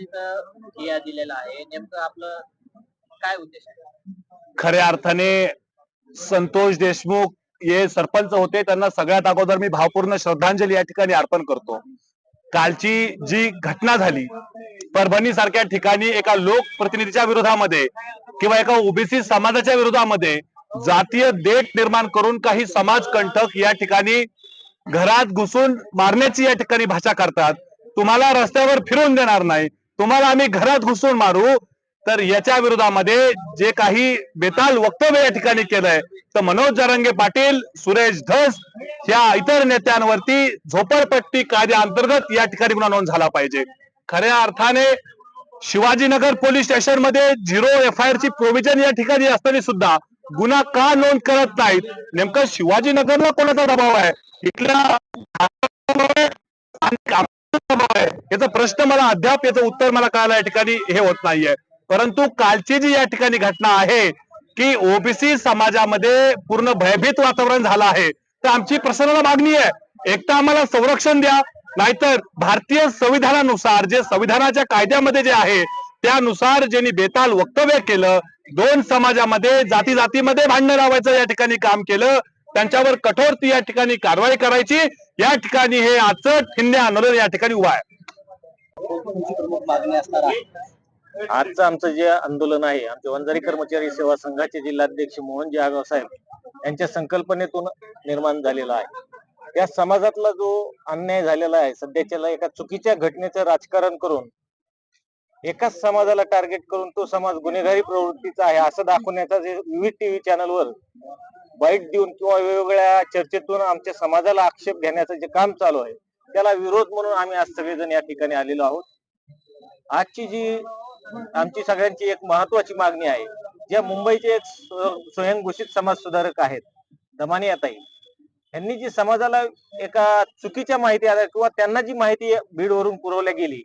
इथं ठिया दिलेला आहे. नेमकं आपलं काय उद्देश आहे? खऱ्या अर्थाने संतोष देशमुख हे सरपंच होते. त्यांना सगळ्यात अगोदर मी भावपूर्ण श्रद्धांजली या ठिकाणी अर्पण करतो. कालची जी घटना झाली परभणी सारख्या ठिकाणी एका लोकप्रतिनिधीच्या विरोधामध्ये किंवा एका ओबीसी समाजाच्या विरोधामध्ये जातीय देठ निर्माण करून काही समाज कंटक या ठिकाणी घरात घुसून मारण्याची या ठिकाणी भाषा करतात. तुम्हाला रस्त्यावर फिरून देणार नाही. तुम्हाला आम्ही घरात घुसून मारू तर याच्या विरोधामध्ये जे काही बेताल वक्तव्य या ठिकाणी केलंय तर मनोज जरंगे पाटील सुरेश धस या इतर नेत्यांवरती झोपडपट्टी कायद्याअंतर्गत या ठिकाणी गुन्हा नोंद झाला पाहिजे. खऱ्या अर्थाने शिवाजीनगर पोलीस स्टेशनमध्ये झिरो एफ आय आर ची प्रोव्हिजन या ठिकाणी असताना सुद्धा गुन्हा का नोंद करत नाहीत? नेमकं शिवाजीनगरला कोणाचा दबाव आहे? इथल्या आणि कामाचा दबाव आहे याचा प्रश्न मला अद्याप याचं उत्तर मला कळायला या ठिकाणी हे होत नाहीये. परंतु कालची जी या ठिकाणी घटना आहे की ओबीसी समाजामध्ये पूर्ण भयभीत वातावरण झालं आहे तर आमची प्रशासनाला मागणी आहे. एक तर आम्हाला संरक्षण द्या नाहीतर भारतीय संविधानानुसार जे संविधानाच्या कायद्यामध्ये जे आहे त्यानुसार ज्यांनी बेताल वक्तव्य केलं दोन समाजामध्ये जाती जातीमध्ये भांडणं लावायचं या ठिकाणी काम केलं त्यांच्यावर कठोर ती या ठिकाणी कारवाई करायची या ठिकाणी हे आजचं ठिन्ने आंदोलन या ठिकाणी उभा आहे. तुमची प्रमुख मागणी असणार आहे आजचं आमचं जे आंदोलन आहे आमचे वंजारी कर्मचारी सेवा संघाचे जिल्हाध्यक्ष मोहन जहागाव साहेब यांच्या संकल्पनेतून निर्माण झालेला आहे. या समाजातला जो अन्याय झालेला आहे सध्याच्याला एका चुकीच्या घटनेचं राजकारण करून एकाच समाजाला टार्गेट करून तो समाज गुन्हेगारी प्रवृत्तीचा आहे असं दाखवण्याचा जे विविध टीव्ही चॅनलवर बाईट देऊन किंवा वेगवेगळ्या चर्चेतून आमच्या समाजाला आक्षेप घेण्याचं जे काम चालू आहे त्याला विरोध म्हणून आम्ही आज सगळेजण या ठिकाणी आलेलो आहोत. आजची जी आमची सगळ्यांची एक महत्वाची मागणी आहे ज्या मुंबईचे एक स्वयंघोषित समाज सुधारक आहेत दमानी ताई यांनी जी समाजाला एका चुकीच्या माहिती आल्या किंवा त्यांना जी माहिती बीडवरून पुरवल्या गेली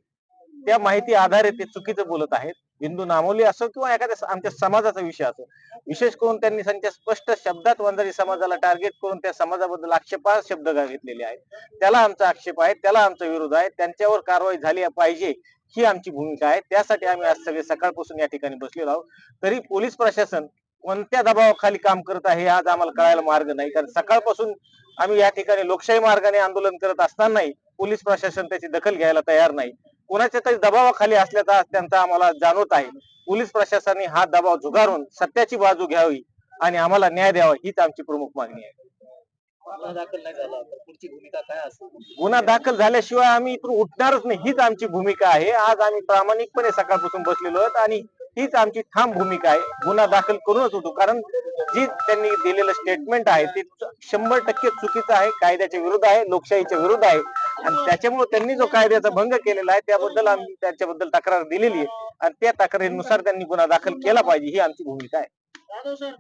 त्या माहिती आधारे ते चुकीचं बोलत आहेत. बिंदू नामोली असो किंवा एखाद्या आमच्या समाजाचा विषय असो. विशेष करून त्यांनी त्यांच्या स्पष्ट शब्दात वंजारी समाजाला टार्गेट करून त्या समाजाबद्दल आक्षेपार्ह शब्द घेतलेले आहेत. त्याला आमचा आक्षेप आहे त्याला आमचा विरोध आहे त्यांच्यावर कारवाई झाली पाहिजे ही आमची भूमिका आहे. त्यासाठी आम्ही आज सगळे सकाळपासून या ठिकाणी बसलेलो आहोत. तरी पोलीस प्रशासन कोणत्या दबावाखाली काम करत आहे आज आम्हाला कळायला मार्ग नाही. कारण सकाळपासून आम्ही या ठिकाणी लोकशाही मार्गाने आंदोलन करत असतानाही पोलीस प्रशासन त्याची दखल घ्यायला तयार नाही. कोणाच्या तरी दबावाखाली असल्याचा त्यांचा आम्हाला जाणवत आहे. पोलीस प्रशासनाने हा दबाव झुगारून सत्याची बाजू घ्यावी आणि आम्हाला न्याय द्यावा हीच आमची प्रमुख मागणी आहे. गुन्हा दाखल झाल्याशिवाय आम्ही इथून उठणारच नाही हीच आमची भूमिका आहे. आज आम्ही प्रामाणिकपणे सकाळपासून बसलेलो आहोत आणि हीच आमची ठाम भूमिका आहे. गुन्हा दाखल करूनच होतो कारण जी त्यांनी दिलेलं स्टेटमेंट आहे ते शंभर टक्के चुकीचं आहे कायद्याच्या विरुद्ध आहे लोकशाहीच्या विरुद्ध आहे. आणि त्याच्यामुळे त्यांनी जो कायद्याचा भंग केलेला आहे त्याबद्दल आम्ही त्याच्याबद्दल तक्रार दिलेली आहे. आणि त्या तक्रारीनुसार त्यांनी गुन्हा दाखल केला पाहिजे ही आमची भूमिका आहे.